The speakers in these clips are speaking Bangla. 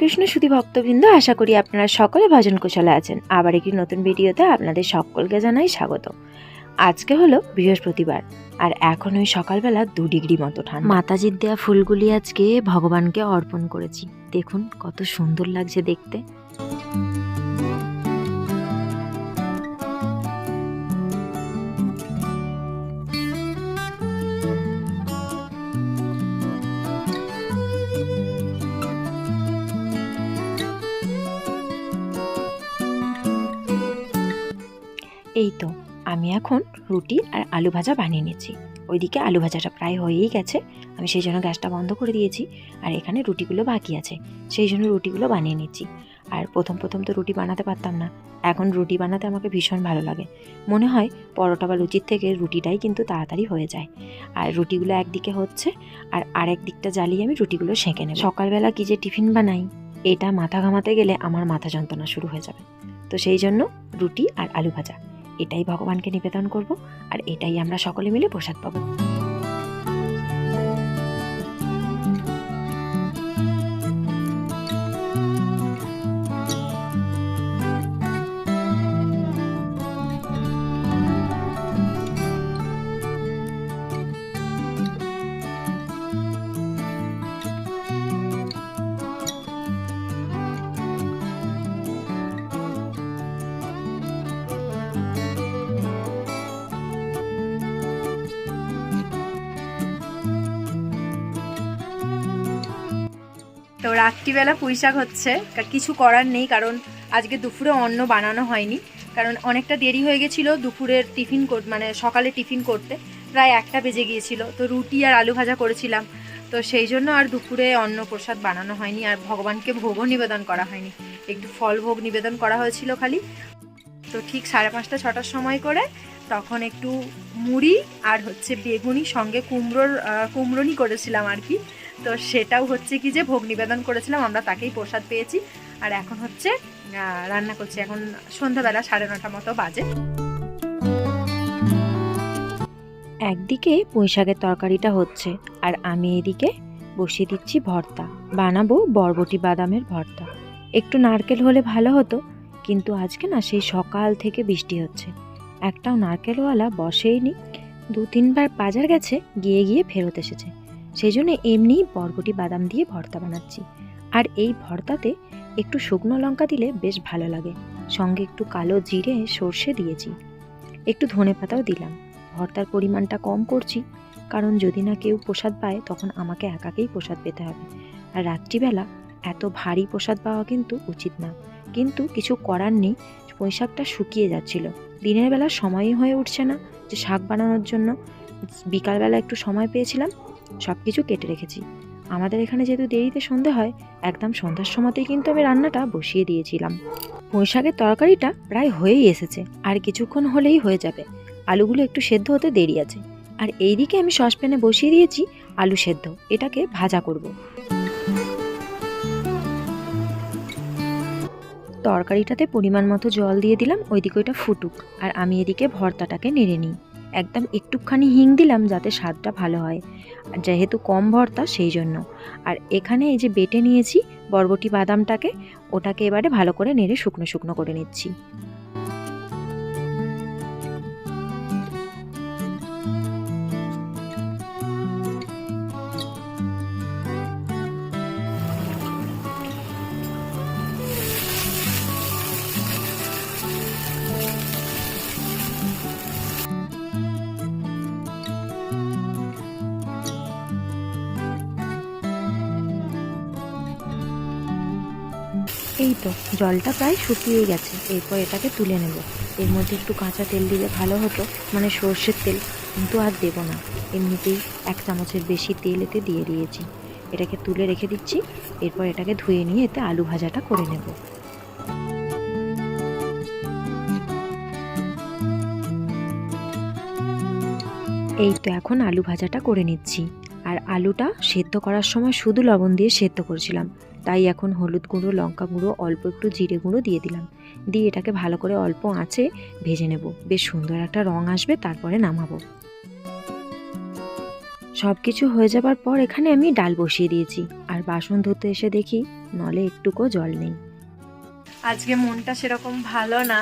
কৃষ্ণ সুধী ভক্তবৃন্দ, আশা করি আপনারা সকলে ভজন কুশলে আছেন। আবার একটি নতুন ভিডিওতে আপনাদের সকলকে জানাই স্বাগত আজকে হলো বৃহস্পতিবার, আর এখন ওই সকালবেলা দু ডিগ্রি মতো ঠান্ডা। মাতাজির দেয়া ফুলগুলি আজকে ভগবানকে অর্পণ করেছি। দেখুন কত সুন্দর লাগছে দেখতে। এই তো, আমি এখন রুটি আর আলু ভাজা বানিয়ে নিয়েছি ওইদিকে আলু ভাজাটা প্রায় হয়েই গেছে, আমি সেই জন্য গ্যাসটা বন্ধ করে দিয়েছি আর এখানে রুটিগুলো বাকি আছে, সেই জন্য রুটিগুলো বানিয়ে নিচ্ছি। আর প্রথম প্রথম তো রুটি বানাতে পারতাম না, এখন রুটি বানাতে আমাকে ভীষণ ভালো লাগে। মনে হয় পরোটা বা লুচির থেকে রুটিটাই কিন্তু তাড়াতাড়ি হয়ে যায়। আর রুটিগুলো একদিকে হচ্ছে আর আরেক দিকটা জ্বালিয়ে আমি রুটিগুলো সেঁকে নেব। সকালবেলা কি যে টিফিন বানাই, এটা মাথা ঘামাতে গেলে আমার মাথা যন্ত্রণা শুরু হয়ে যাবে। তো সেই জন্য রুটি আর আলু ভাজা। এটাই ভগবানকে নিবেদন করব আর এটাই আমরা সকলে মিলে প্রসাদ পাবো। তো রাত্রিবেলা পুঁই শাক হচ্ছে কিছু করার নেই, কারণ আজকে দুপুরে অন্ন বানানো হয়নি। কারণ অনেকটা দেরি হয়ে গেছিল দুপুরের টিফিন মানে সকালে টিফিন করতে। প্রায় একটা বেজে গিয়েছিল। তো রুটি আর আলু ভাজা করেছিলাম। তো সেই জন্য আর দুপুরে অন্ন প্রসাদ বানানো হয়নি। আর ভগবানকে ভোগও নিবেদন করা হয়নি। একটু ফল ভোগ নিবেদন করা হয়েছিল খালি। তো ঠিক সাড়ে পাঁচটা, ছটার সময় করে তখন একটু মুড়ি আর হচ্ছে বেগুনি সঙ্গে কুমড়োর কুমড়োনি করেছিলাম আর কি। তো সেটাও হচ্ছে কি যে ভোগ নিবেদন করেছিলাম, আমরা তাকেই প্রসাদ পেয়েছি। আর এখন হচ্ছে রান্না করছি এখন সন্ধ্যাবেলা সাড়ে নটা মতো বাজে। একদিকে পুঁই শাকের তরকারিটা হচ্ছে, আর আমি এদিকে বসিয়ে দিচ্ছি ভর্তা। বানাবো বরবটি বাদামের ভর্তা। একটু নারকেল হলে ভালো হতো, কিন্তু আজকে না সেই সকাল থেকে বৃষ্টি হচ্ছে। একটাও নারকেলওয়ালা বসেইনি। দু তিনবার বাজার গেছে, গিয়ে গিয়ে ফেরত এসেছে। সেই জন্য এমনিই বরবটি বাদাম দিয়ে ভর্তা বানাচ্ছি। আর এই ভর্তাতে একটু শুকনো লঙ্কা দিলে বেশ ভালো লাগে। সঙ্গে একটু কালো জিরে, সর্ষে দিয়েছি। একটু ধনে পাতাও দিলাম। ভর্তার পরিমাণটা কম করছি, কারণ যদি না কেউ প্রসাদ পায়, তখন আমাকে একাকেই প্রসাদ পেতে হবে। আর রাত্রিবেলা এত ভারী প্রসাদ পাওয়া কিন্তু উচিত না। কিন্তু কিছু করার নেই পোশাকটা শুকিয়ে যাচ্ছিল। দিনের বেলা সময়ই হয়ে উঠছে না যে শাক বানানোর জন্য। বিকালবেলা একটু সময় পেয়েছিলাম সব কিছু কেটে রেখেছি। আমাদের এখানে যেহেতু দেরিতে সন্ধে হয়, একদম সন্ধ্যার সময়তেই কিন্তু আমি রান্নাটা বসিয়ে দিয়েছিলাম। পুঁইশাকের তরকারিটা প্রায় হয়েই এসেছে, আর কিছুক্ষণ হলেই হয়ে যাবে। আলুগুলো একটু সেদ্ধ হতে দেরি আছে। আর এইদিকে আমি সসপ্যানে বসিয়ে দিয়েছি আলু সেদ্ধ, এটাকে ভাজা করব। তরকারিটাতে পরিমাণ মতো জল দিয়ে দিলাম, ওইদিকে ওইটা ফুটুক, আর আমি এদিকে ভর্তাটাকে নেড়ে নিই। একদম একটুখানি হিং দিলাম যাতে স্বাদটা ভালো হয়। যেহেতু কম ভর্তা, সেই জন্য। আর এখানে এই যে বেটে নিয়েছি বরবটি বাদামটাকে, ওটাকে এবারে ভালো করে নেড়ে শুকনো শুকনো করে নিচ্ছি। এই তো, জলটা প্রায় শুকিয়ে গেছে। এরপর এটাকে তুলে নেব। এর মধ্যে একটু কাঁচা তেল দিলে ভালো হতো মানে সর্ষের তেল। কিন্তু আর দেবো না। এমনিতেই এক চামচের বেশি তেল এতে দিয়ে দিয়েছি। এটাকে তুলে রেখে দিচ্ছি। এরপর এটাকে ধুয়ে নিয়ে এতে আলু ভাজাটা করে নেব। এই তো এখন আলু ভাজাটা করে নিচ্ছি। আর আলুটা সেদ্ধ করার সময় শুধু লবণ দিয়ে সেদ্ধ করেছিলাম। তাই এখন হলুদ গুঁড়ো, লঙ্কা গুঁড়ো, অল্প একটু জিরে গুঁড়ো দিয়ে দিলাম। দিয়ে এটাকে ভালো করে অল্প আঁচে ভেজে নেব। বেশ সুন্দর একটা রং আসবে, তারপরে নামাবো। সব কিছু হয়ে যাবার পর এখানে আমি ডাল বসিয়ে দিয়েছি। আর বাসন ধুতে এসে দেখি নলে একটুকো জল নেই। আজকে মনটা সেরকম ভালো না,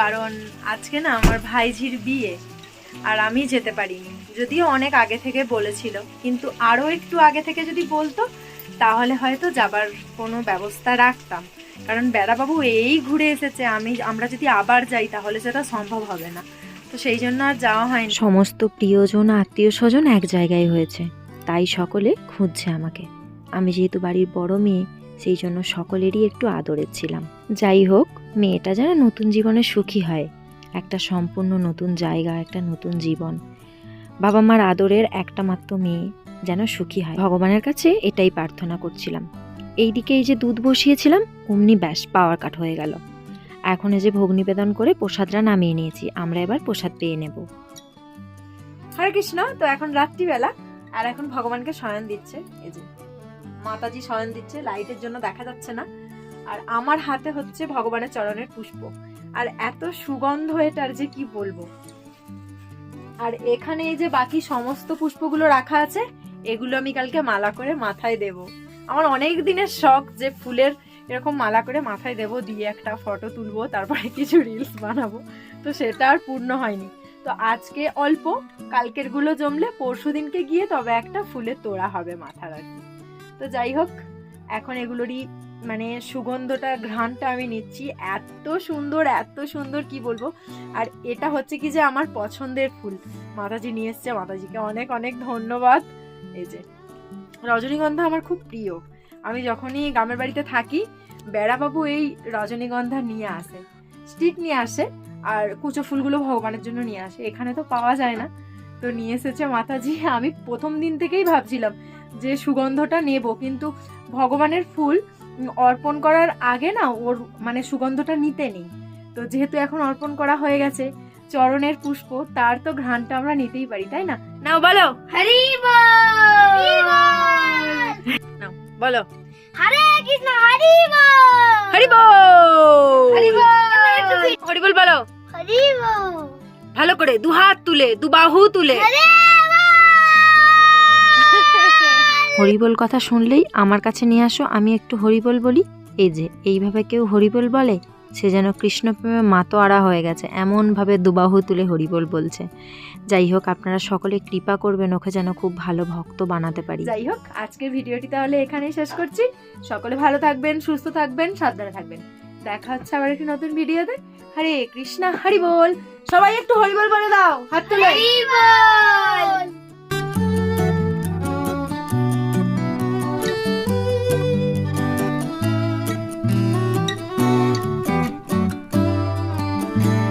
কারণ আজকে না আমার ভাইঝির বিয়ে, আর আমি যেতে পারিনি। যদিও অনেক আগে থেকে বলেছিল, কিন্তু আরও একটু আগে থেকে যদি বলতো তাহলে হয়তো যাবার কোনো ব্যবস্থা রাখতাম। কারণ বেড়াবাবু এই ঘুরে এসেছে, আমি, আমরা যদি আবার যাই তাহলে সেটা সম্ভব হবে না। তো সেই জন্য আর যাওয়া হয়নি। সমস্ত প্রিয়জন আত্মীয় স্বজন এক জায়গায় হয়েছে। তাই সকলে খুঁজছে আমাকে। আমি যেহেতু বাড়ির বড় মেয়ে, সেই জন্য সকলেরই একটু আদরের ছিলাম। যাই হোক, মেয়েটা যেন নতুন জীবনে সুখী হয়। একটা সম্পূর্ণ নতুন জায়গা, একটা নতুন জীবন। বাবা মার আদরের একটা মাত্র মেয়ে। যেন সুখী হয়। ভগবানের কাছে এটাই প্রার্থনা করছিলাম। এইদিকে এই যে দুধ বসিয়েছিলাম, অমনি ব্যাস পাওয়ার কাট হয়ে গেল। এখন এই যে ভোগ নিবেদন করে প্রসাদটা নামিয়ে নিয়েছি, আমরা এবার প্রসাদ পেয়ে নেব। হরে কৃষ্ণ, তো এখন রাত্রিবেলা, আর এখন ভগবানকে শয়ন দিচ্ছে, এই যে মাতাজি শয়ন দিচ্ছে, লাইটের জন্য দেখা যাচ্ছে না। আর আমার হাতে হচ্ছে ভগবানের চরণের পুষ্প। আর এত সুগন্ধ এটার যে কি বলব? আর এখানে এই যে বাকি সমস্ত পুষ্পগুলো রাখা আছে এগুলো আমি কালকে মালা করে মাথায় দেব। আমার অনেক দিনের শখ যে ফুলের এরকম মালা করে মাথায় দেব, দিয়ে একটা ফটো তুলবো, তারপরে কিছু রিলস বানাবো। তো সেটা আর পূর্ণ হয়নি। তো আজকে অল্প, কালকেরগুলো জমলে পরশু দিনকে গিয়ে তবে একটা ফুলের তোড়া হবে মাথার আর কি। তো যাই হোক, এখন এগুলোরই মানে সুগন্ধটা, ঘ্রাণটা আমি নিচ্ছি। এত সুন্দর এত সুন্দর কি বলব? আর এটা হচ্ছে কি যে আমার পছন্দের ফুল। মাতাজি নিয়ে এসছে, মাতাজিকে অনেক অনেক ধন্যবাদ। এই যে। রজনীগন্ধা আমার খুব প্রিয়। আমি যখনই গ্রামের বাড়িতে থাকি, বেড়াবাবু এই রজনীগন্ধা নিয়ে আসে। স্টিক নিয়ে আসে আর কুচো ফুলগুলো ভগবানের জন্য নিয়ে আসে। এখানে তো পাওয়া যায় না। তো নিয়ে এসেছে মাতাজি। আমি প্রথম দিন থেকেই ভাবছিলাম যে সুগন্ধটা নেব, কিন্তু ভগবানের ফুল অর্পণ করার আগে না ওর মানে সুগন্ধটা নিতে নেই। তো যেহেতু এখন অর্পণ করা হয়ে গেছে, চরণের পুষ্প, তার তো ঘ্রাণটা আমরা নিতেই পারি, তাই না? নাও বলো। হরি বল। নাও বলো। হরে কৃষ্ণ হরি বল। হরি বল। হরি বল। হরি বল হরি বল। ভালো করে দু হাত তুলে দু বাহু তুলে। হরে হরিবোল কথা শুনলেই আমার কাছে নিয়ে আসো আমি একটু হরিবোল বলি এই যে এইভাবে কেউ হরিবোল বলে সে যেন কৃষ্ণপ্রেমে মাতো মাতোয়ারা হয়ে গেছে এমনভাবে দুবাহু তুলে হরিবোল বলছে। যাই হোক আপনারা সকলে কৃপা করবেন ওকে যেন খুব ভালো ভক্ত বানাতে পারি। যাই হোক আজকের ভিডিওটি তাহলে এখানেই শেষ করছি। সকলে ভালো থাকবেন সুস্থ থাকবেন সাবধানে থাকবেন। দেখা হচ্ছে আবার একটি নতুন ভিডিওতে। হরে কৃষ্ণা হরি বল সবাই একটু হরি বল বলে দাও হাত তুলে। হরি বল